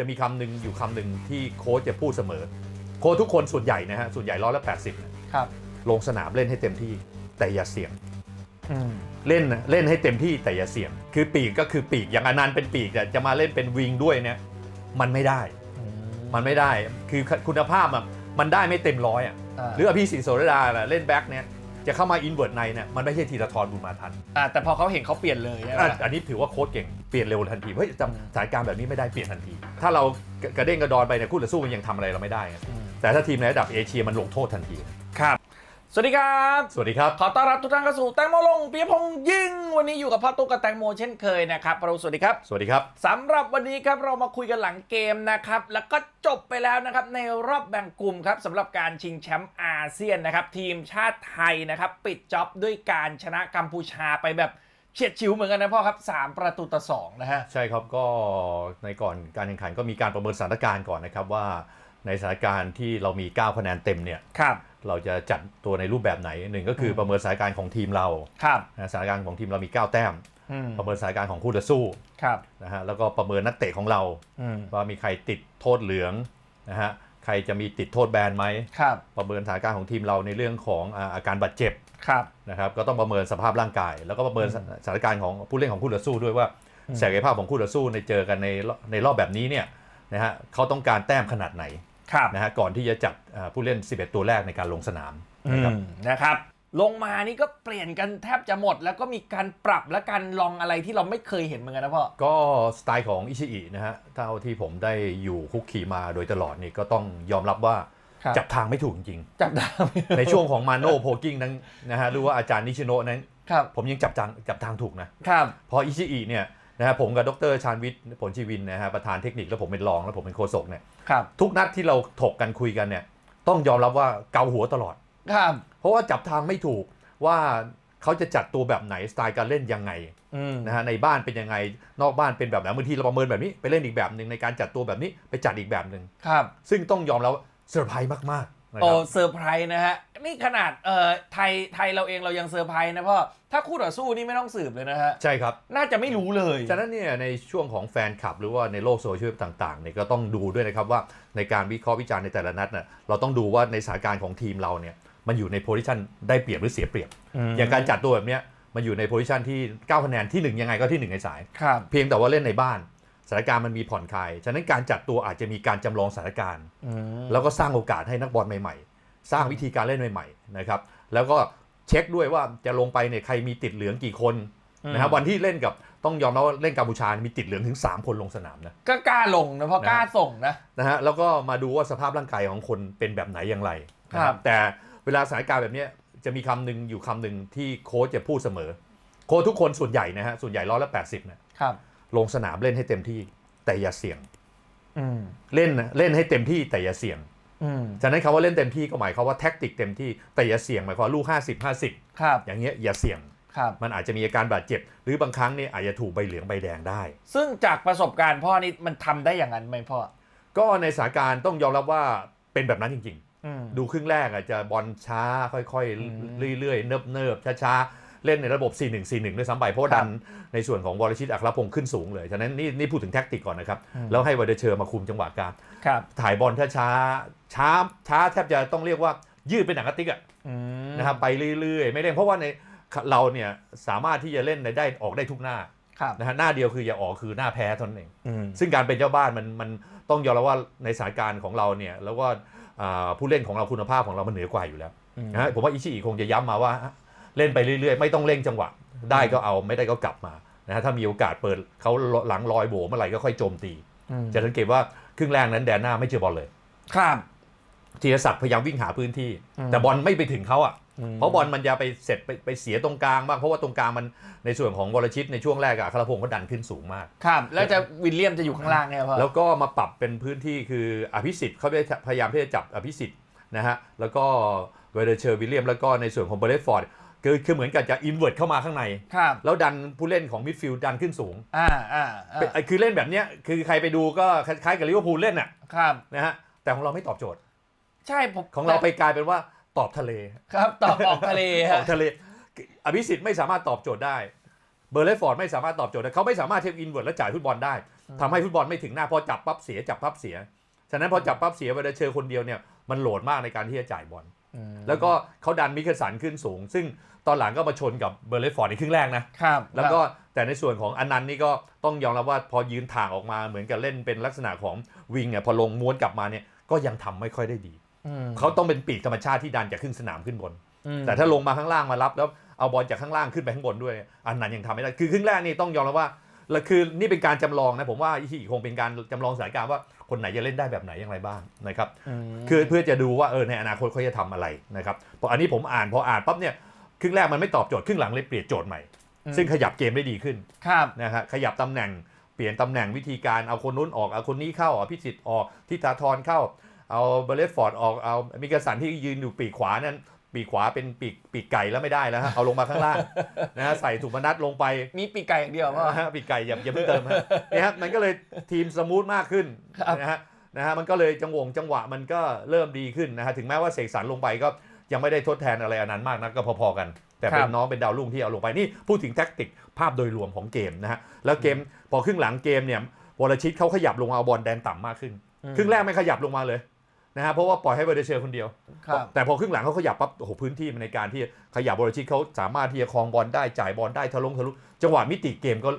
จะมีคำหนึ่งอยู่คำหนึ่งที่โค้ชจะพูดเสมอ โค้ชทุกคนส่วนใหญ่นะฮะส่วนใหญ่ร้อยละแปดสิบครับลงสนามเล่นให้เต็มที่แต่อย่าเสี่ยงอืมเล่นนะเล่นให้เต็มที่แต่อย่าเสี่ยง คือปีกก็คือปีกอย่างอนันต์เป็นปีกแต่จะมาเล่นเป็นวิงด้วยเนี่ยมันไม่ได้ มันไม่ได้คือคุณภาพอะมันได้ไม่เต็มร้อยอะาหรืออภิสิทธิ์โสรดาน่ะเล่นแบ็คเนี่ยจะเข้ามาอินเวอร์ตในเนี่ยมันไม่ใช่ธีรทรบุญมาทันอ่าแต่พอเขาเห็นเขาเปลี่ยนเลยใช่ไหมอะอันนี้ถือว่าโค้ชเก่ง เปลี่ยนเร็วทันทีเฮ้ยจำสถานการณ์แบบนี้ไม่ได้เปลี่ยนทันที ถ้าเรากระเด้งกระดอนไปเนี่ยคู่ต่อสู้มันยังทำอะไรเราไม่ได้ไงอืมแต่ถ้าทีมในระดับเอเชียมันลงโทษทันทีครับสวัสดีครับ สวัสดีครับ ขอต้อนรับทุกท่านเข้าสู่แตงโมลงปียพงษ์ยิ่ง วันนี้อยู่กับพ่อตุ๊กกับแตงโมเช่นเคยนะครับเราสวัสดีครับ สวัสดีครับสำหรับวันนี้ครับเรามาคุยกันหลังเกมนะครับ แล้วก็จบไปแล้วนะครับในรอบแบ่งกลุ่มครับสำหรับการชิงแชมป์อาเซียนนะครับทีมชาติไทยนะครับปิดจ็อบด้วยการชนะกัมพูชาไปแบบ เฉียดฉิวเหมือนกันนะพ่อครับ 3 ประตูต่อสองนะฮะ ใช่ครับก็ในก่อนการแข่งขันก็มีการประเมินสถานการณ์ก่อนนะครับว่าในสถานการณ์ที่เรามี 9 คะแนนเต็มเนี่ยครับ เราจะจัดตัวในรูปแบบไหนหนึ่งก็คือประเมินสถานการณ์ของทีมเราครับนะสถานการณ์ของทีมเรามี 9 แต้ม อืมประเมินสถานการณ์ของคู่ต่อสู้ครับ นะฮะแล้วก็ประเมินนักเตะของเรา อืม ว่ามีใครติดโทษเหลืองนะฮะ ใครจะมีติดโทษแบนไหมครับ ประเมินสถานการณ์ของทีมเราในเรื่องของอ่าอาการบาดเจ็บครับนะครับก็ต้องประเมินสภาพร่างกาย แล้วก็ประเมินอืมสถานการณ์ของผู้เล่นของคู่ต่อสู้ด้วยว่าอืมศักยภาพของคู่ต่อสู้ในเจอกันในรอบในรอบแบบนี้เนี่ยนะฮะเขาต้องการแต้มขนาดไหนครับนะฮะก่อนที่จะจัดอ่าผู้เล่น 11 ตัวแรกในการลงสนามอืนะครับมนะครับ ลงมานี่ก็เปลี่ยนกันแทบจะหมด แล้วก็มีการปรับและการลองอะไรที่เราไม่เคยเห็นเหมือนกันนะพ่อ ก็สไตล์ของอิชิอินะฮะเท่าที่ผมได้อยู่คุกคีมาโดยตลอดนี่ก็ต้องยอมรับว่าครับ จับทางไม่ถูกจริงจับดาวๆในช่วงของมาโน่โพกิ้งนั้นนะฮะหรือว่าอาจารย์นิชิโนะนั้น ครับ ผมยังจับทางจับทางถูกนะ ครับ พออิชิอิเนี่ยนะฮะผมกับดรชาญวิทย์ผลชีวินนะฮะประธานเทคนิคแล้วผมเป็นรองแล้วผมเป็นโฆษกเนี่ยครับ ทุกนัดที่เราถกกันคุยกันเนี่ยต้องยอมรับว่าเกาหัวตลอด ครับ เพราะว่าจับทางไม่ถูกว่าเขาจะจัดตัวแบบไหนสไตล์การเล่นยังไงอืมนะฮะในบ้านเป็นยังไงนอกบ้านเป็นแบบไหนบางทีเราประเมินแบบนี้ไปเล่นอีกแบบหนึ่งในการจัดตัวแบบนี้ไปจัดอีกแบบหนึ่งครับ ซึ่งต้องยอมแล้วเซอร์ไพรส์มากๆนะคโอ้รับเซอร์ไพรส์นะฮะนี่ขนาดเอ่อไทยไทยเราเองเรายังเซอร์ไพรส์นะพ่อถ้าคู่ต่อสู้นี่ไม่ต้องสืบเลยนะฮะใช่ครับ น่าจะไม่รู้เลยฉะนั้นเนี่ยในช่วงของแฟนคลับ หรือว่าในโลกโซเชียลต่างๆเนี่ยก็ต้องดูด้วยนะครับว่าในการวิเคราะห์วิจารณ์ในแต่ละนัดน่ะเราต้องดูว่าในสถานการณ์ของทีมเราเนี่ย มันอยู่ในโพซิชันได้เปรียบหรือเสียเปรียบ อย่างการจัดตัวแบบเนี้ยมันอยู่ในโพซิชันที่9คะแนนที่ 1 ยังไงก็ที่ 1 ในสายครับเพียงแต่ว่าเล่นในบ้านสถานการณ์มันมีผ่อนคลาย ฉะนั้นการจัดตัวอาจจะมีการจำลองสถานการณ์อืมแล้วก็สร้างโอกาสให้นักบอลใหม่ ๆ สร้างวิธีการเล่นใหม่ๆนะครับแล้วก็เช็คด้วยว่าจะลงไปเนี่ยใครมีติดเหลืองกี่คนนะครับวันที่เล่นกับต้องยอมรับว่าเล่นกัมพูชามีติดเหลืองถึง 3 คนลงสนามนะก็กล้าลงนะพ่อนะกล้าส่งนะนะฮะแล้วก็มาดูว่าสภาพร่างกายของคนเป็นแบบไหนอย่างไรนะครับแต่เวลาสถานการณ์แบบเนี้ยจะมีคำหนึ่งอยู่คำหนึ่งที่โค้ชจะพูดเสมอ โค้ชทุกคนส่วนใหญ่นะฮะส่วนใหญ่ร้อยละแปดสิบนะครับลงสนามเล่นให้เต็มที่แต่อย่าเสี่ยงอืมเล่นนะเล่นให้เต็มที่แต่อย่าเสี่ยงอืมฉะนั้นคำว่าเล่นเต็มที่ก็หมายความว่าแท็กติกเต็มที่แต่อย่าเสี่ยงหมายความว่าลูก 50 50ครับอย่างเงี้ยอย่าเสี่ยงครับมันอาจจะมีอาการบาดเจ็บ หรือบางครั้งเนี่ยอาจจะถูกใบเหลืองใบแดงได้ ซึ่งจากประสบการณ์พ่อนี่มันทำได้อย่างนั้นไหมพ่อ ก็ในสถานการณ์ต้องยอมรับว่าเป็นแบบนั้นจริงอืมๆ ดูครึ่งแรกอาจจะบอลช้าค่อยอืมๆเรื่อยๆ เนิบๆ ช้าๆ เล่นในระบบ 4-1-4-1ด้วยซ้ำไปเพราะว่าครัดับนในส่วนของวรชิตอัครพงศ์ขึ้นสูงเลย ฉะนั้นนี่นี่พูดถึงแท็กติกก่อนนะครับอืมแล้วให้วาเดเชอร์มาคุมจังหวะการครับถ่ายบอลช้าๆ ช้าช้าแทบจะต้องเรียกว่ายืดเป็นหนังกระติกอะอืมนะครับไปเรื่อยๆ ไม่เร่งเพราะว่าในเราเนี่ยสามารถที่จะเล่นในได้ออกได้ทุกหน้าครับนะฮะหน้าเดียวคืออย่าออกคือหน้าแพ้เท่านั้นเองอืมซึ่งการเป็นเจ้าบ้านมันมันต้องยอมรับว่าในสถานการณ์ของเราเนี่ยแล้วก็อ่า ผู้เล่นของเราคุณภาพของเรามันเหนือกว่าอยู่แล้วอืมนะฮะผมว่าอิชิอิคงจะย้ำมาว่าเล่นไปเรื่อยๆ ไม่ต้องเร่งจังหวะ ได้ก็เอาไม่ได้ก็กลับมานะฮะถ้ามีโอกาสเปิดเขาหลังลอยโบเมื่อไหร่ก็ค่อยโจมตีอืมจะสังเกตว่าครึ่งแรกนั้นแดนหน้าไม่เจอบอลเลย ครับธีรศักดิ์พยายามวิ่งหาพื้นที่อืมแต่บอลไม่ไปถึงเขาอะม เพราะบอลมันจะไปเสร็จไปไปเสียตรงกลางบ้างเพราะว่าตรงกลางมันในส่วนของวรชิตในช่วงแรกอะคารพงศ์เขาดันขึ้นสูงมาก ครับ แล้วจะวิลเลียมจะอยู่ข้างล่างเนี่ยพ่อแล้วก็มาปรับเป็นพื้นที่คืออภิสิทธิ์เขาพยายามที่จะจับอภิสิทธิ์นะฮะแล้วก็เวเดเชอร์วิลเลียมแล้วก็ในส่วนของเบรดฟอร์ดคือคือเหมือนกับจะอินเว r ร์เข้ามาข้างใน ครับแล้วดันผู้เล่นของมิดฟิลด์ดันขึ้นสูงอ่าอ่าอ่าเป็นคือเล่นแบบเนี้ยคือใครไปดูก็คล้ายๆกับลิเวอร์พูลเล่นน่ะครับนะฮะแต่ของเราไม่ตอบโจทย์ ใช่ผมของเราไปกลายเป็นว่า ตอบทะเลครับ ตอบออกทะเลอฮะอกทะเล อภิสิทธิ์ไม่สามารถตอบโจทย์ได้ เบอร์เลฟอร์ดไม่สามารถตอบโจทย์ได้เขาไม่สามารถเทคอินเวิร์ดและจ่ายฟุตบอลได้ทำให้ฟุตบอลไม่ถึงหน้าพอจับปั๊บเสียจับปั๊บเสีย ฉะนั้นพอจับปั๊บเสียเวลาเชอคนเดียวเนี่ยมันโหลดมากในการที่จะจ่ายบอลแล้วก็เขาดันมิเคลสันขึ้นสูง ซึ่งตอนหลังก็มาชนกับเบอร์เลฟฟอร์ดในครึ่งแรกนะ ครับแล้วก็แต่ในส่วนของอนันต์นี่ก็ต้องยอมรับว่าพอยืนถ่างออกมาเหมือนกับเล่นเป็นลักษณะของวิงเนี่ยพอลงม้วนกลับมาเนี่ยก็ยังทำไม่ค่อยได้ดีอืม เขาต้องเป็นปีกธรรมชาติที่ดันจากครึ่งสนามขึ้นบนอืมแต่ถ้าลงมาข้างล่างมารับ แล้วเอาบอลจากข้างล่างขึ้นไปข้างบนด้วย อันนั้นยังทำไม่ได้ คือครึ่งแรกนี่ต้องยอมรับว่าแล้วคือนี่เป็นการจำลองนะผมว่าอีกคงเป็นการจำลองสถานการณ์ว่าคนไหนจะเล่นได้แบบไหนอย่างไรบ้างนะครับมคือเพื่อจะดูว่าเออในอนาคตเขาจะทำอะไรนะครับพออันนี้ผมอ่านพออ่านปั๊บเนี่ยครึ่งแรกมันไม่ตอบโจทย์ครึ่งหลังเลยเปลี่ยนโจทย์ใหม่ ซึ่งขยับเกมได้ดีขึ้นครับนะฮะขยับตำแหน่งเปลี่ยนตำแหน่งวิธีการเอาคนนู้นออกเอาคนนี้เข้าเอาพิสิทธิ์ออกทิตาทรเข้า เอาเบเลสฟอร์ดออกเอามิกาสันที่ยืนอยู่ปีกขวานั้น ปีกขวาเป็นปีกปีกไก่แล้วไม่ได้แล้วฮะเอาลงมาข้างล่างนะฮะใส่ถุงมนัดลงไปมีปีกไก่อย่างเดียวพ่อนะฮะปีกไก่อย่าอย่าเพิ่งเติมฮะเนี่ยฮะมันก็เลยทีมสมูทมากขึ้นครับนะฮะนะฮะมันก็เลยจังหวงจังหวะมันก็เริ่มดีขึ้นนะฮะถึงแม้ว่าเสกสรรลงไปก็ยังไม่ได้ทดแทนอะไรอันนั้นมากนักก็พอๆกัน แต่เป็นน้องเป็นดาวรุ่งที่เอาลงไปนี่พูดถึงแท็กติกภาพโดยรวมของเกมนะฮะแล้วเกมพอครึ่งหลังเกมเนี่ยวรชิตเขาขยับลงมาเอาบอลแดนต่ำมากขึ้น ครึ่งแรกไม่ขยับลงมาเลย นะฮะเพราะว่าปล่อยให้เบอร์เดเชอร์คนเดียว ครับ แต่พอครึ่งหลังเขาขยับปั๊บโอ้โหพื้นที่ในการที่ขยับบอลชิตเขาสามารถที่จะครองบอลได้จ่ายบอลได้ทะลงทะลุจังหวะมิติเกมก็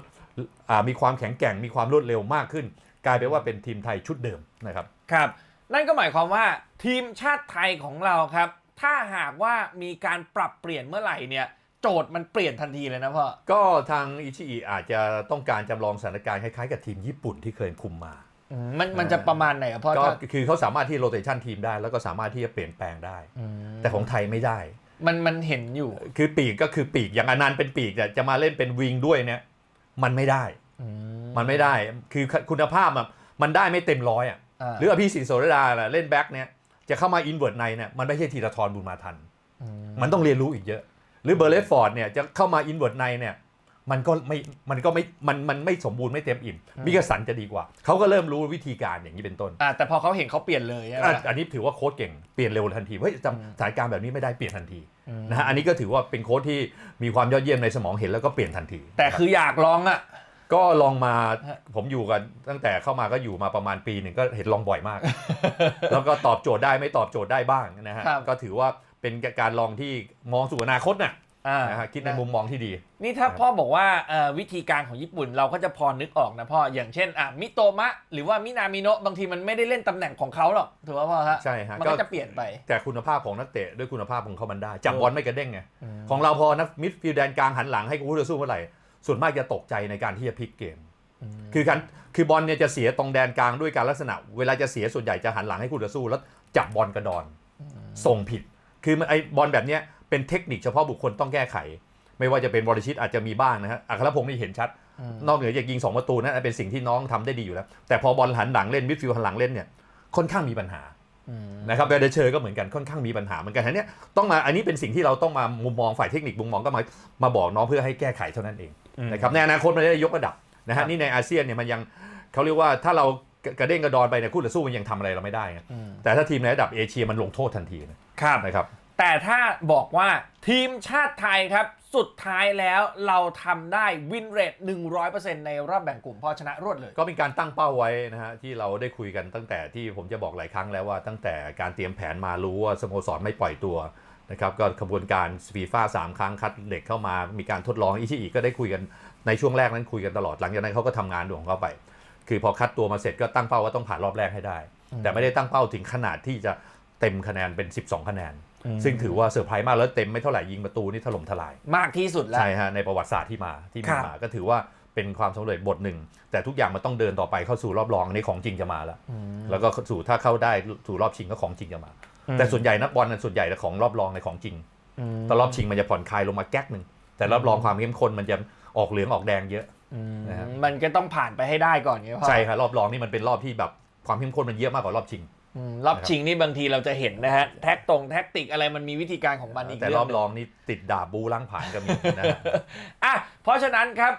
อ่ามีความแข็งแกร่งมีความรวดเร็วมากขึ้น กลายเป็นว่าเป็นทีมไทยชุดเดิมนะครับ ครับ นั่นก็หมายความว่าทีมชาติไทยของเราครับ ถ้าหากว่ามีการปรับเปลี่ยนเมื่อไหร่เนี่ย โจทย์มันเปลี่ยนทันทีเลยนะพ่อก็ทางอิชิอิอาจจะต้องการจำลองสถานการณ์คล้ายๆกับทีมญี่ปุ่นที่เคยคุมมาอื มมันมันจะประมาณไหนอะพ่อก็ถ้าคือเขาสามารถที่โรเตชันทีมได้ แล้วก็สามารถที่จะเปลี่ยนแปลงได้อืมแต่ของไทยไม่ได้ มันมันเห็นอยู่ คือปีกก็คือปีกอย่างอนันต์เป็นปีกแต่จะมาเล่นเป็นวิงด้วยเนี่ยมันไม่ได้อืมันไม่ได้คือคุณภาพอะมันได้ไม่เต็มร้อยอะาหรืออภิสิทธิ์โสรดาน่ะเล่นแบ็คเนี่ยจะเข้ามาอินเวิร์ดในเนี่ยมันไม่ใช่ธีรทรบุญมาทันมมันต้องเรียนรู้อีกเยอะ หรือเบอร์เลสฟอร์ดเนี่ยจะเข้ามาอินเวิร์ดในเนี่ย มันก็ไม่มันก็ไม่มันมันไม่สมบูรณ์ไม่เต็มอิ่มมิกาสันจะดีกว่า เขาก็เริ่มรู้วิธีการอย่างนี้เป็นต้นอ่าแต่พอเขาเห็นเขาเปลี่ยนเลยใช่ไหมอะอันนี้ถือว่าโค้ชเก่งเปลี่ยนเร็วทันทีเฮ้ยจำสถานการณ์แบบนี้ไม่ได้เปลี่ยนทันทีอืมนะฮะอันนี้ก็ถือว่าเป็นโค้ชที่มีความยอดเยี่ยมในสมองเห็นแล้วก็เปลี่ยนทันที แต่คืออยากลองอะก็ลองมาฮะผมอยู่กันตั้งแต่เข้ามาก็อยู่มาประมาณปีหนึ่งก็เห็นลองบ่อยมาก แล้วก็ตอบโจทย์ได้ไม่ตอบโจทย์ได้บ้างนะฮะครับก็ถือว่าเป็นการลองที่มองสู่อนาคตน่ะอ่า นะฮะคิดในมุมมองที่ดี นี่ถ้าพ่อบอกว่าเอ่อวิธีการของญี่ปุ่นเราก็จะพอนึกออกนะพ่อ อย่างเช่นอะมิโตมะ หรือว่ามินามิโนะบางทีมันไม่ได้เล่นตำแหน่งของเขาหรอกถือว่าพ่อฮะใช่ฮะมันก็ก็จะเปลี่ยนไป แต่คุณภาพของนักเตะด้วยคุณภาพของเขามันได้จับเออบอลไม่กระเด้งไงมของเราพอนักมิดฟิลด์แดนกลางหันหลังให้กูจะสู้เมื่อไหร่ส่วนมากจะตกใจในการที่จะพลิกเกม คือการคือบอลเนี่ยจะเสียตรงแดนกลางด้วยการลักษณะ เวลาจะเสียส่วนใหญ่จะหันหลังให้คู่ต่อสู้แล้วจับบอลกระดอนส่งผิด คือมันไอ้บอลแบบเนี้ย เป็นเทคนิคเฉพาะบุคคลต้องแก้ไข ไม่ว่าจะเป็นบริชิตอาจจะมีบ้างนะฮะอัครพงศ์นี่เห็นชัดอืมนอกเหนือจากยิงสองประตูนั่นเป็นสิ่งที่น้องทำได้ดีอยู่แล้ว แต่พอบอลหันหลังเล่นมิดฟิลด์หันหลังเล่นเนี่ยค่อนข้างมีปัญหาอืมนะครับเบเดเชอร์ก็เหมือนกันค่อนข้างมีปัญหาเหมือนกันอันเนี้ยต้องมาอันนี้เป็นสิ่งที่เราต้องมามุมมองฝ่ายเทคนิคมุมมองก็มามาบอกน้องเพื่อให้แก้ไขเท่านั้นเองนะครับในอนาคตมันจะได้ยกระดับนะครัฮะบนี่ในอาเซียนเนี่ยมันยังเขาเรียกว่าถ้าเรากระเด้งกระดอนไปเนี่ยคู่ต่อสู้มันยังทำอะไรเราไม่ได้ไงอืมแต่ถ้าทีมในระดับเอเชียมันลงโทษทันทีนะครับนะครับ แต่ถ้าบอกว่าทีมชาติไทยครับ สุดท้ายแล้วเราทำได้วินเรท100%ในรอบแบ่งกลุ่มพอชนะรวดเลย ก็เป็นการตั้งเป้าไว้นะฮะที่เราได้คุยกันตั้งแต่ที่ผมจะบอกหลายครั้งแล้วว่าตั้งแต่การเตรียมแผนมารู้ว่าสโมสรไม่ปล่อยตัวนะครับก็ขบวนการฟีฟ่าสามครั้งคัดเด็กเข้ามามีการทดลองอิชิอิก็ได้คุยกันในช่วงแรกนั้นคุยกันตลอดหลังจากนั้นเขาก็ทำงานของเขาไป คือพอคัดตัวมาเสร็จก็ตั้งเป้าว่าต้องผ่านรอบแรกให้ได้ แต่ไม่ได้ตั้งเป้าถึงขนาดที่จะเต็มคะแนนเป็น 12 คะแนน ซึ่งถือว่าเซอร์ไพรส์มากแล้วเต็มไม่เท่าไหร่ยิงประตูนี่ถล่มทลาย มากที่สุดแล้ว ใช่ฮะในประวัติศาสตร์ที่มาที่ครัมีบมาก็ถือว่าเป็นความสำเร็จบทหนึ่ง แต่ทุกอย่างมันต้องเดินต่อไปเข้าสู่รอบรองอันนี้ของจริงจะมาแล้ว แล้วก็สู่ถ้าเข้าได้สู่รอบชิงก็ของจริงจะมา แต่ส่วนใหญ่นักบอลน่ะส่วนใหญ่ของรอบรองในของจริงอืมแต่รอบชิงมันจะผ่อนคลายลงมาแก๊กหนึ่งแต่รอบรองความเข้มข้นมันจะออกเหลืองออกแดงเยอะอืมนะครับมันก็ต้องผ่านไปให้ได้ก่อนไงพ่อใช่ครับรอบรองนี่มันเป็นรอบที่แบบความเข้มข้นมันเยอะมากกว่ารอบชิงอืม รอบชิงนี่บางทีเราจะเห็นนะฮะแท็กตรงแท็กติกอะไรมันมีวิธีการของมันอีกแต่เรื่รอองบหนึ่รองนี่ติดดาบบูล้างผ่านก็มีนะฮะอะเพราะฉะนั้นครับ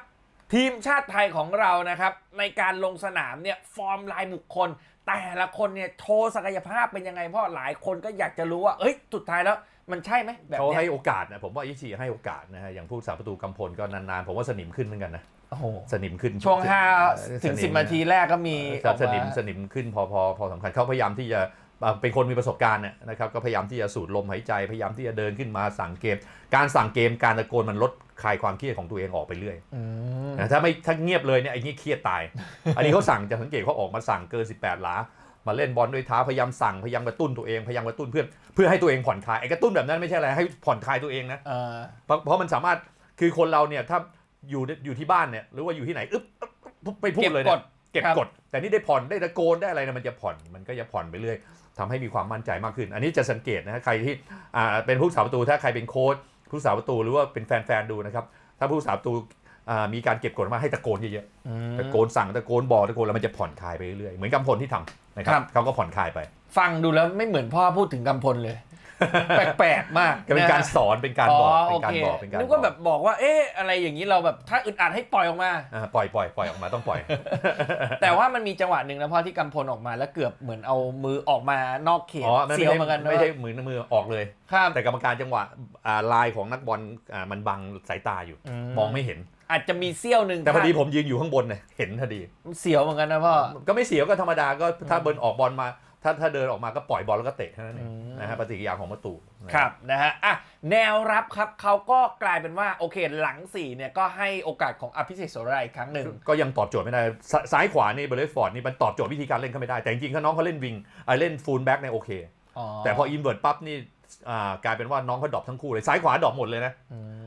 ทีมชาติไทยของเรานะครับ ในการลงสนามเนี่ยฟอร์มลายบุคคล แต่ละคนเนี่ยโชว์ศักยภาพเป็นยังไงเพราะหลายคนก็อยากจะรู้ว่าเอ้ยสุดท้ายแล้วมันใช่ไหมแบบเขาเนี้ให้ยโอกาสนะผมว่าอิชิให้โอกาสนะฮะอย่างผู้สาประตูกำพลก็นานๆผมว่าสนิมขึ้นเหมือนกันนะโอ้โห สนิมขึ้นช่วงเอ่อ5ถึงส10นาทีแรกก็มีออกสนิมมาสนิมขึ้นพอพอพอสำคัญเขาพยายามที่จะอ่าเป็นคนมีประสบการณ์เนี่ยนะครับก็พยายามที่จะสูดลมหายใจพยายามที่จะเดินขึ้นมาสั่งเกม การสั่งเกมการตะโกนมันลดคลายความเครียดของตัวเองออกไปเรื่อยอืมนะถ้าไม่ถ้าเงียบเลยเนี่ยไอ้นี่เครียดตาย อันนี้เขาสั่งจะสังเกตเขาออกมาสั่งเกิน 18 หลา มาเล่นบอลด้วยเท้าพยายามสั่งพยายามกระตุ้นตัวเองพยายามกระตุ้นเพื่อนเพื่อให้ตัวเองผ่อนคลายไอ้กระตุ้นแบบนั้นไม่ใช่อะไรให้ผ่อนคลายตัวเองนะเออเพราะเพราะมันสามารถคือคนเราเนี่ยถ้า อยู่อยู่ที่บ้านเนี่ยหรือว่าอยู่ที่ไหนอึ๊บอึ๊บอึ๊บไปพูดเลยเก็บกเนี่ยดเก็บครับกด แต่นี่ได้ผ่อนได้ตะโกนได้อะไรเนี่ยมันจะผ่อนมันก็จะผ่อนไปเรื่อยทำให้มีความมั่นใจมากขึ้น อันนี้จะสังเกตนะฮะใครที่อ่าเป็นผู้สาประตูถ้าใครเป็นโค้ชผู้สาประตูหรือว่าเป็นแฟนๆดูนะครับถ้าผู้สาประตูอ่ามีการเก็บกดมาให้ตะโกนเยอะๆอืมตะโกนสั่งตะโกนบอกตะโกนแล้วมันจะผ่อนคลายไปเรื่อยๆเหมือนกำพลที่ทำนะครัครับ บเขาก็ผ่อนคลายไป ฟังดูแล้วไม่เหมือนพ่อพูดถึงกำพลเลย แปลกๆมากก็เป็นการะฮะสอนเป็นการบอกอ๋อเป็โอนการเคบอกเป็นการนึกว่าแบบบอกว่าเอ๊ะอะไรอย่างนี้เราแบบถ้าอึดอัดให้ปล่อยออกมาอ่าปล่อยปล่อยปล่อยออกมาต้องปล่อย แต่ว่ามันมีจังหวะหนึ่งนะพ่อที่กำพลออกมาแล้วเกือบเหมือนเอามือออกมานอกเขตอ๋อไม่เสีใช่ยวเหมือนกันนะไม่ใช่มือมือออกเลยครับแต่กรรมการจังหวะอ่าลายของนักบอลอ่ามันบังสายตาอยู่อืมมองไม่เห็นอาจจะมีเสี้ยวหนึ่งแต่พอดีผมยืนอยู่ข้างบนเนี่ยเห็นพอดีเสียวเหมือนกันนะพ่อก็ไม่เสียวก็ธรรมดาก็ถ้าเบิร์นออกบอลมา ถ้าถ้าเดินออกมาก็ปล่อยบอลแล้วก็เตะเท่านั้นเองอืมนะฮะปฏิกิริยาของประตูนะครับนะฮะอะแนวรับครับเขาก็กลายเป็นว่าโอเคหลังสี่เนี่ยก็ให้โอกาสของอภิสิทธิ์โสรายอีกครั้งหนึ่งก็ยังตอบโจทย์ไม่ได้ซซ้ายขวานี่เบรสฟอร์ดนี่มันตอบโจทย์วิธีการเล่นเขาไม่ได้ แต่จริงๆถ้าน้องเขาเล่นวิงเอ่อเล่นฟูลแบ็กเนี่ยโอเค แต่พออินเวอร์ตปั๊บนี่อ่ากลายเป็นว่าน้องเขาดรอปทั้งคู่เลยซ้ายขวาดรอปหมดเลยนะ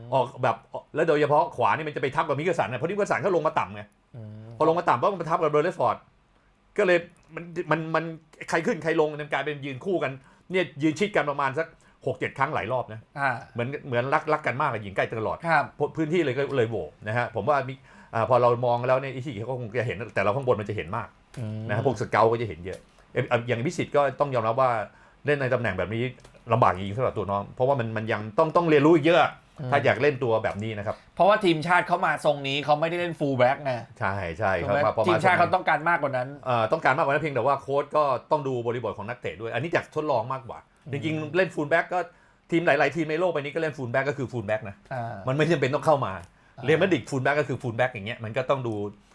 มออกแบบแล้วโดยเฉพาะขวานี่มันจะไปทับกับมิกเกอร์สันนะเพราะมิกเกอร์สันเขาลงมาต่ำไงอืมพอลงมาต่ำปั๊บมันไปทับกับเบรสฟอร์ด ก็เลยมันมันมันใครขึ้นใครลงมันกลายเป็นยืนคู่กันเนี่ยยืนชิดกันประมาณสักหกเจ็ดครั้งหลายรอบนะอ่าเหมือนเหมือนรักรักกันมากกับหญิงใกล้ตลอด ครับ พื้นที่เลยก็เลยโหวนะฮะผมว่ามีอ่าพอเรามองแล้วเนี่ยอิชิเขาคงจะเห็นแต่เราข้างบนมันจะเห็นมากนะฮะพวกสเกลก็จะเห็นเยอะเอ่อเอ่ออย่างพิสิทธิ์ก็ต้องยอมรับว่าเล่นในตำแหน่งแบบนี้ลำบากจริงๆสำหรับตัวน้อง เพราะว่ามันมันยังต้องต้องเรียนรู้อีกเยอะ ถ้าอยากเล่นตัวแบบนี้นะครับ เพราะว่าทีมชาติเขามาทรงนี้เขาไม่ได้เล่นฟูลแบ็กไงใช่ใช่ถูกครับไหมมาประทีมาณมชาติเขาต้องการมากกว่านั้นเอ่อต้องการมากกว่านั้นเพียงแต่ว่าโค้ชก็ต้องดูบริบทของนักเตะด้วย อันนี้จากทดลองมากกว่า จริงๆ เล่นฟูลแบ็กก็ทีมหลาย ๆ ทีมในโลกใบนี้ก็เล่นฟูลแบ็กก็คือฟูลแบ็กนะอ่ามันไม่จำเป็นต้องเข้ามาอ่าเรียนมาดริดฟูลแบ็กก็คือฟูลแบ็กอย่างเงี้ยมันก็ต้องดู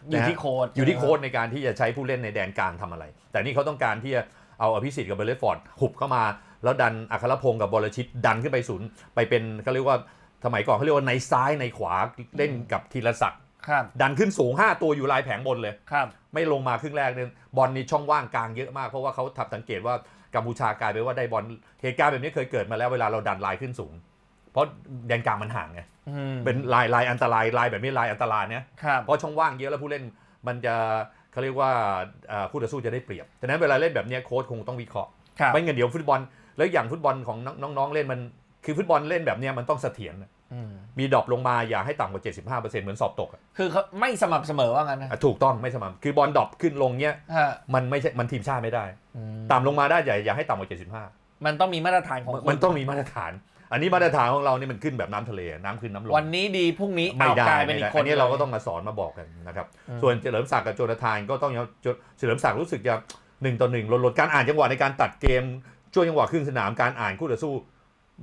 อยู่นะฮะที่โค้ดอยู่ที่โค้ชในการที่จะใช้ผู้เล่นในแดนกลางทำอะไร แต่นี่เขาต้องการที่จะเอาอภิสิทธิ์กับเบลเลฟฟอร์ดหุบเข้ามา แล้วดันอัครพงศ์กับบอลชิตดันขึ้นไปศูนย์ไปเป็นเขาเรียกว่า สมัยก่อนเขาเรียกว่าในซ้ายในขวาเล่นกับธีรศักดิ์ครับดันขึ้นสูง 5 ตัวอยู่ลายแผงบนเลย ครับ ไม่ลงมาครึ่งแรกเนี่ยบอลนี่ช่องว่างกลางเยอะมาก เพราะว่าเขาทับสังเกตว่ากัมพูชากลายเป็นว่าได้บอลเหตุการณ์แบบนี้เคยเกิดมาแล้วเวลาเราดันลายขึ้นสูง เพราะแดนกลางมันห่างไงอืมเป็นลายลายอันตรายลายแบบนี้ลายอันตรายเนี่ยครับเพราะช่องว่างเยอะแล้วผู้เล่นมันจะเขาเรียกว่าอ่าคู่ต่อสู้จะได้เปรียบฉะนั้นเวลาเล่นแบบเนี้ยโค้ชคงต้องวิเคราะห์ ครับ ไม่งั้นเดี๋ยวฟุตบอลแล้วอย่างฟุตบอลของน้องๆเล่นมัน คือฟุตบอลเล่นแบบเนี้ยมันต้องเสถียรอืมมีดรอปลงมาอย่าให้ต่ำกว่า 75%เหมือนสอบตกอะคือเขาไม่สม่ำเสมอว่างั้นนะอะถูกต้องไม่สม่ำคือบอลดรอปขึ้นลงเนี้ยฮะมันไม่ใช่มันทีมชาติไม่ได้ อืมต่ำลงมาได้อย่าอย่าให้ต่ำกว่ามันต้องมีมาตรฐานของ75มันต้องมีมาตรฐาน อันนี้มาตรฐานของเรานี่มันขึ้นแบบน้ำทะเลน้ำขึ้นน้ำลง วันนี้ดีพรุ่งนี้ไม่ได้เอากลายเป็นไม่อีได้กคนอันนี้เราก็ลยต้องมาสอนมาบอกกันนะครับ อืม ส่วนเฉลิมศักดิ์กับโจนาธานก็ต้องยอมโจเฉลิมศักดิ์รู้สึกจะหนึ่งต่อหนึ่งลดลดการอ่านจังหวะในการตัดเกมช่วงจังหวะครึ่งสนามการอ่านคู่ต่อสู้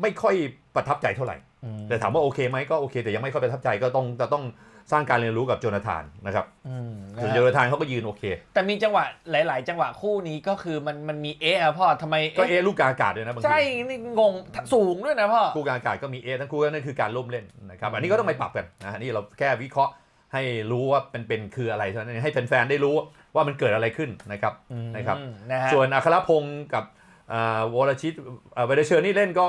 ไม่ค่อยประทับใจเท่าไหร่อืมแต่ถามว่าโอเคไหมก็โอเค แต่ยังไม่ค่อยประทับใจก็ต้องจะต้องสร้างการเรียนรู้กับโจนาธานนะครับอืมนะส่วนฮะโจนาธานเขาก็ยืนโอเค แต่มีจังหวะหลาย ๆ จังหวะคู่นี้ก็คือมันมันมีเอะอะพ่อทำไมก็เอ๊ะเอะลูกกลางอากาศด้วยนะบางทีใช่นี่งงสูงด้วยนะพ่อคู่กลางอากาศก็มีเอะทั้งคู่นั่นคือการร่วมเล่นนะครับอันนี้ก็ต้องไปปรับกันนะฮะนี่เราแค่วิเคราะห์ให้รู้ว่าเป็นเป็นคืออะไรเท่านั้นเองให้แฟน ๆ ได้รู้ว่ามันเกิดอะไรขึ้นนะครับนะครับอืมนะฮะส่วนอัครพงศ์กับอ่าวรชิตอ่าเวเดเชอร์นี่เล่นก็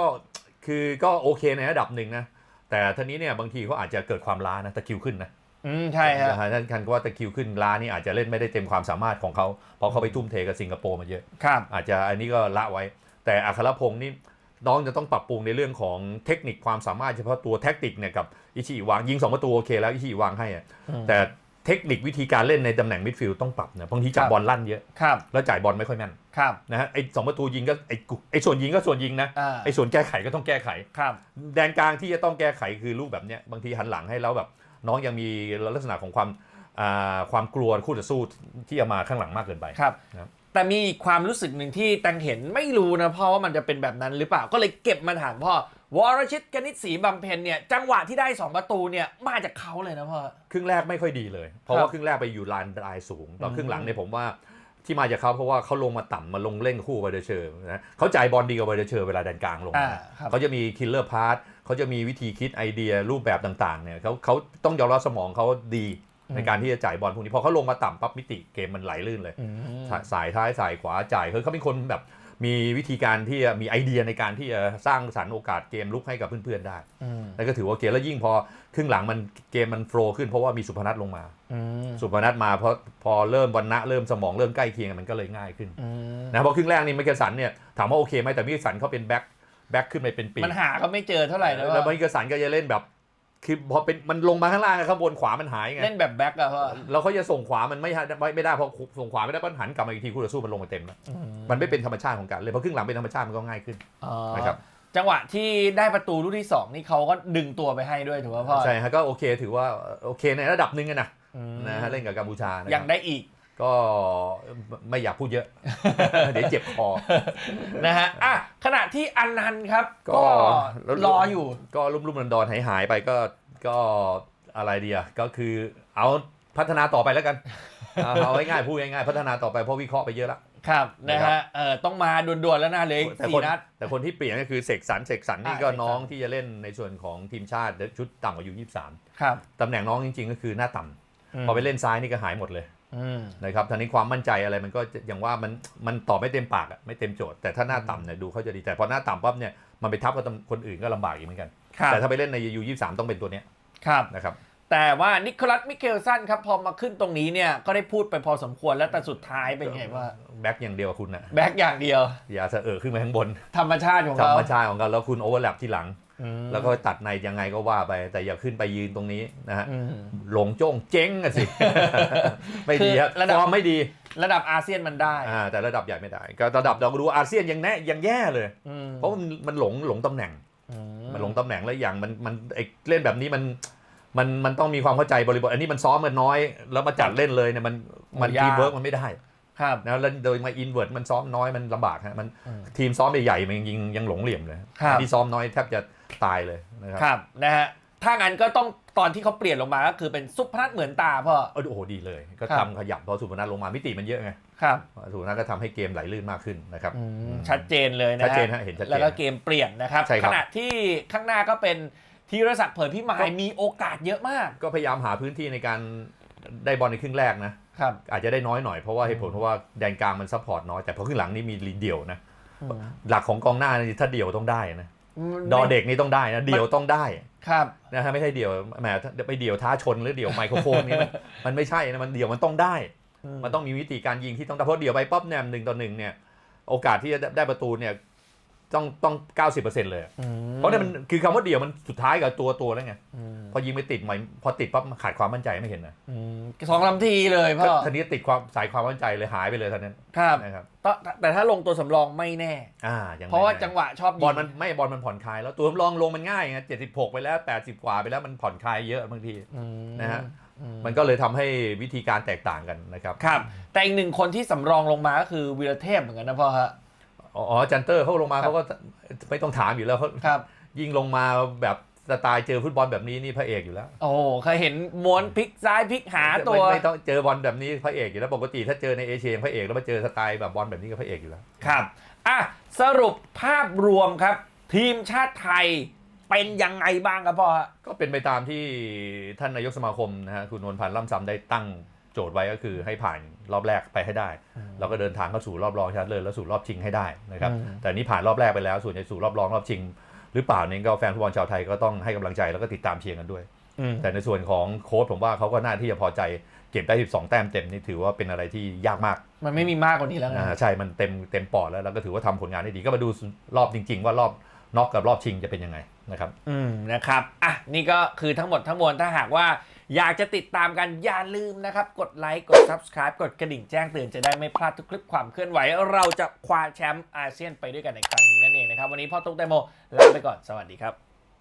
คือก็โอเคในระดับหนึ่งนะ แต่ทีนี้เนี่ยบางทีเขาอาจจะเกิดความล้านะตะคริวขึ้นนะอืมใช่ฮะนะฮะท่านคันก็ว่าตะคริวขึ้นล้านี่อาจจะเล่นไม่ได้เต็มความสามารถของเขาเพราะเขาไปทุ่มเทกับสิงคโปร์มาเยอะ ครับอาจจะอันนี้ก็ละไว้ แต่อัครพงศ์นี่น้องจะต้องปรับปรุงในเรื่องของเทคนิคความสามารถเฉพาะตัวแท็กติกเนี่ยกับอิชิอิวางยิงสองประตูโอเคแล้วอิชิอิวางให้อะอืมแต่ เทคนิควิธีการเล่นในตำแหน่งมิดฟิลด์ต้องปรับนะบางทีจับบอลลั่นเยอะครับแล้วจ่ายบอลไม่ค่อยแม่นครับนะฮะไอ้สองประตูยิงก็ไอ้กุไอ้ส่วนยิงก็ส่วนยิงนะอ่าไอ้ส่วนแก้ไขก็ต้องแก้ไขครับแดนกลางที่จะต้องแก้ไขคือลูกแบบเนี้ยบางทีหันหลังให้แล้วแบบน้องยังมีลักษณะของความอ่าความกลัวคู่ต่อสู้ที่จะมาข้างหลังมากเกินไปครับครับแต่มีความรู้สึกหนึ่งที่แตังเห็นไม่รู้นะพ่อว่ามันจะเป็นแบบนั้นหรือเปล่าก็เลยเก็บมาถามพ่อ วรชิตกนิษฐ์ศรีบำเพ็ญเนี่ยจังหวะที่ได้ 2 ประตูเนี่ยมาจากเขาเลยนะพ่อ ครึ่งแรกไม่ค่อยดีเลย เพราะครับว่าครึ่งแรกไปอยู่ลานดรายสูงตอนครึ่งหลังเนี่ยผมว่าที่มาจากเขาเพราะว่าเขาลงมาต่ำมาลงเล่นคู่กับไบเดอร์เชอร์นะเขาจ่ายบอลดีกับไบเดอร์เชอร์เวลาแดนกลางลงอ่านะครับเขาจะมีคิลเลอร์พาร์ทเขาจะมีวิธีคิดไอเดียรูปแบบต่างๆเนี่ยเขาเขาต้องยอมรับสมองเขาดีในการที่จะจ่ายบอลพวกนี้พอเขาลงมาต่ำปั๊บมิติเกมมันไหลลื่นเลยอืมสายสายท้ายสายขวาจ่ายคือเขาเป็นคนแบบ มีวิธีการที่จะมีไอเดียในการที่จะสร้างสรรค์โอกาสเกมลุกให้กับเพื่อนๆได้อืมนั่นก็ถือว่าเกมแล้วยิ่งพอครึ่งหลังมันเกมมันโฟล์ขึ้นเพราะว่ามีสุพนัทลงมาอืมสุพนัทมาเพราะพอเริ่มวันนะเริ่มสมองเริ่มใกล้เคียงกันมันก็เลยง่ายขึ้นอืมนะเพราะครึ่งแรกนี่มิเกลสันเนี่ยถามว่าโอเคไหมแต่มิเกลสันเขาเป็นแบ็คแบ็คขึ้นไปเป็นปีกมันหาก็ไม่เจอเท่าไหร่นะแล้วพ่อมิเกลสันก็จะเล่นแบบ คือพอเป็นมันลงมาข้างล่างข้างบนขวามันหายไงเล่นแบบแบ็กอะพ่อแล้วเขาจะส่งขวามันไม่ไม่ไม่ได้เพราะส่งขวาไม่ได้ปัญหันกลับมาอีกทีคู่ต่อสู้มันลงมาเต็มแล้วอืมันไม่เป็นธรรมชาติของการเล่นเพราะครึ่งหลังเป็นธรรมชาติมันก็ง่ายขึ้นอ๋อนะครับจังหวะที่ได้ประตูลูกที่สองนี่เขาก็ดึงตัวไปให้ด้วยถูกป่ะพ่อใช่ฮะก็โอเคถือว่าโอเคในระดับหนึ่งอะนะอืมนะฮะเล่นกับกัมพูชานะยังครับได้อีก ก็ไม่อยากพูดเยอะ เดี๋ยวเจ็บคอนะฮะอะขณะที่อันนันต์ครับ ก็ก็แล้วรออยู่ ก็รุ่มรุ่มดอนดอนหายหายๆไปก็ก็อะไรดีอะก็คือเอาพัฒนาต่อไปแล้วกันเอาเอาง่ายๆพูดง่ายๆพัฒนาต่อไปเพราะวิเคราะห์ไปเยอะละครับนะนะครับฮะเออต้องมาด่วนๆแล้วนะเหลยแต่สี่คนนัดแต่คนที่เปลี่ยนก็คือเสกสรรเสกสรรนี่อ่าก็เสกสรรน้องที่จะเล่นในส่วนของทีมชาติชุดต่ำกว่าอายุ23 ครับตำแหน่งน้องจริง ๆ ก็คือหน้าต่ำพอไปเล่นซ้ายนี่ก็หายหมดเลยอืม นะครับทีนี้ความมั่นใจอะไรมันก็จะอย่างว่ามันมันตอบไม่เต็มปากอะไม่เต็มโจทย์แต่ถ้าหน้าต่ำเนี่ยดูเขาจะดีแต่พอหน้าต่ำปั๊บเนี่ยมันไปทับกับคนอื่นก็ลำบากอีกเหมือนกันครับแต่ถ้าไปเล่นในยูยี่สามต้องเป็นตัวเนี้ยครับนะครับ แต่ว่านิโคลัสมิเคลสันครับพอมาขึ้นตรงนี้เนี่ยก็ได้พูดไปพอสมควรแล้วแต่สุดท้ายเป็นไงว่าแบ็กอย่างเดียวคุณนะแบ็กอย่างเดียว อย่าเสอะเอะขึ้นมาข้างบน ธรรมชาติของธรเขารมชาติของเขาแล้วคุณโอเวอร์แลปที่หลังอืม แล้วก็ตัดในยังไงก็ว่าไป แต่อย่าขึ้นไปยืนตรงนี้นะฮะอืมหลงโจ้งเจ๊งอะสิ ไม่ดีครับคือระดับฟอร์มไม่ดี ระดับอาเซียนมันได้อ่าแต่ระดับใหญ่ไม่ได้ ก็ระดับเราก็ดูอาเซียนยังแน่ยังแย่เลยอืมเพราะมันมันหลงหลงตำแหน่งอืมันหลงตำแหน่งแล้วอย่างมันมันไอ้เล่นแบบนี้มันมันมันต้องมีความเข้าใจบริบท อันนี้มันซ้อมกันน้อย แล้วมาจัดเล่นเลยเนี่ยมันมันทีมเวิร์กมันไม่ได้ครับนะแล้วโดยมาอินเวิร์ดมันซ้อมน้อยมันลำบากฮะมันอืมทีมซ้อมใหญ่ๆมันยังยังหลงเหลี่ยมเลยครับที่ซ้อมน้อยแทบจะ ตายเลยนะครับครับนะฮะถ้างั้นก็ต้องตอนที่เขาเปลี่ยนลงมาก็คือเป็นซุปพนัทเหมือนตาพ่อเออโอ้โหดีเลย ก็ครับทำขยับพอสุพนัทลงมามิติมันเยอะไงครับ สุพนัทก็ทำให้เกมไหลลื่นมากขึ้นนะครับอืมอืม ชัดเจนเลยนะชัดเจนฮะเห็นชัดเจนแล้วก็เกมเปลี่ยนนะครับใช่คขรับ ณะที่ข้างหน้าก็เป็นธีรศักดิ์เผยพิมายมีโอกาสเยอะมากก็พยายามหาพื้นที่ในการได้บอลในครึ่งแรกนะ ครับ อาจจะได้น้อยหน่อยเพราะว่าเหตุผลเพราะว่าแดนกลางมันซัพพอร์ตน้อยแต่พอครึ่งหลังนี่มีเดี่ยวนะ หลักของกองหน้านี่ถ้าเดี่ยวต้องได้นะ ดอเด็กนี่ต้องได้นะเดี่ยวต้องได้ครับนะฮะไม่ใช่เดี่ยวแหมไปเดี่ยวท้าชนหรือเดี่ยวไมโครโฟนนี่มันมันไม่ใช่นะมันเดี่ยวมันต้องได้ มันต้องมีวิธีการยิงที่ต้องได้เพราะเดี่ยวไปป๊อปเนี่ยหนึ่งต่อหนึ่งเนี่ยโอกาสที่จะได้ประตูเนี่ย ต้องต้อง90%เลยอะเพราะเนี่ยมันคือคำว่าเดี่ยวมันสุดท้ายกับตัวตัวแล้วไงพอยิงไปติดใหม่พอติดปั๊บมันขาดความมั่นใจไม่เห็นนะสองลำทีเลยพ่ก็อทีนี้ติดความสายความมั่นใจเลยหายไปเลยท่านั้นครับนะครับแต่แต่ถ้าลงตัวสำรองไม่แน่อ่ายังเพราะว่าไม่จังหวะชอบยิงบอลมันไม่บอลมันผ่อนคลายแล้วตัวสำรองลงมันง่ายไงเจ็ดสิบหกไปแล้วแปดสิบกว่าไปแล้วมันผ่อนคลายเยอะบางทีอืมนะฮะอืมมันก็เลยทำให้วิธีการแตกต่างกันนะครับครับ แต่อีกหนึ่งคนที่สำรองลงมาก็คือวีรเทพเหมือนกันนะพ่อฮะ อ๋ออ๋อจันเตอร์เขาลงมาครับเขาก็ไม่ต้องถามอยู่แล้วเขาครับยิ่งลงมาแบบสไตล์เจอฟุตบอลแบบนี้นี่พระเอกอยู่แล้ว โอ้โหเคยเห็นม้วนพลิกซ้ายพลิกหาตัวไม่ไม่ต้องเจอบอลแบบนี้พระเอกอยู่แล้วปกติถ้าเจอในเอเชียพระเอกแล้วมาเจอสไตล์แบบบอลแบบนี้ก็พระเอกอยู่แล้วครับอะสรุปภาพรวมครับ ทีมชาติไทยเป็นยังไงบ้างครับพ่อฮะก็เป็นไปตามที่ท่านนายกสมาคมนะฮะคุณนวลพันธ์ล่ำซำได้ตั้งโจทย์ไว้ก็คือให้ผ่านรอบแรกไปให้ได้ แล้วก็เดินทางเข้าสู่รอบรองชนะเลิศแล้วสู่รอบชิงให้ได้นะครับอืมแต่นี่ผ่านรอบแรกไปแล้วส่วนจะสู่รอบรองรอบชิง หรือเปล่านี่ก็แฟนฟุตบอลชาวไทยก็ต้องให้กำลังใจแล้วก็ติดตามเชียร์กันด้วย แต่ในส่วนของโค้ชผมว่าเขาก็น่าที่จะพอใจเก็บได้ 12 แต้มเต็มนี่ถือว่าเป็นอะไรที่ยากมาก มันไม่มีมากกว่านี้แล้วไงอ่าใช่ มันเต็มเต็มปอดแล้วแล้วก็ถือว่าทำผลงานได้ดีก็มาดูรอบจริง ๆ ว่ารอบน็อกกับรอบชิงจะเป็นยังไงนะครับ อืมนะครับ อะ นี่ก็คือทั้งหมดทั้งมวลถ้าหากว่า อยากจะติดตามกันอย่าลืมนะครับ กดไลค์กด Subscribe กดกระดิ่งแจ้งเตือนจะได้ไม่พลาดทุกคลิปความเคลื่อนไหว เราจะคว้าแชมป์อาเซียนไปด้วยกันในครั้งนี้นั่นเองนะครับ วันนี้พ่อตุ๊กไดโมลาไปก่อนสวัสดีครับ